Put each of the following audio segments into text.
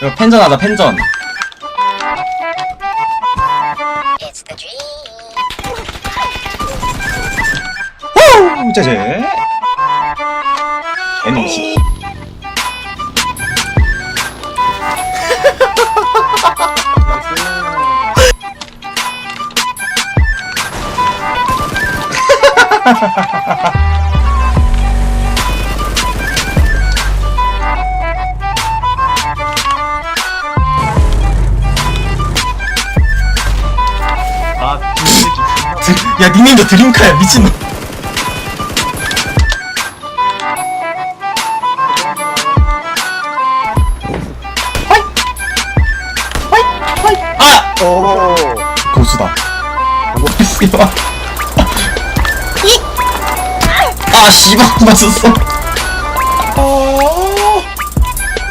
이거 펜전 하자 펜전. 후! 제제 개노시 아 진짜 야 닉네임도 드림카야 미친놈 화이! 화이! 화이! 아! 오. 고수다 씨발 아 씨발 맞았어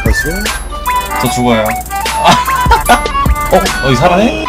벌써? 저 죽어요 어? 어디 살아네?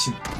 信。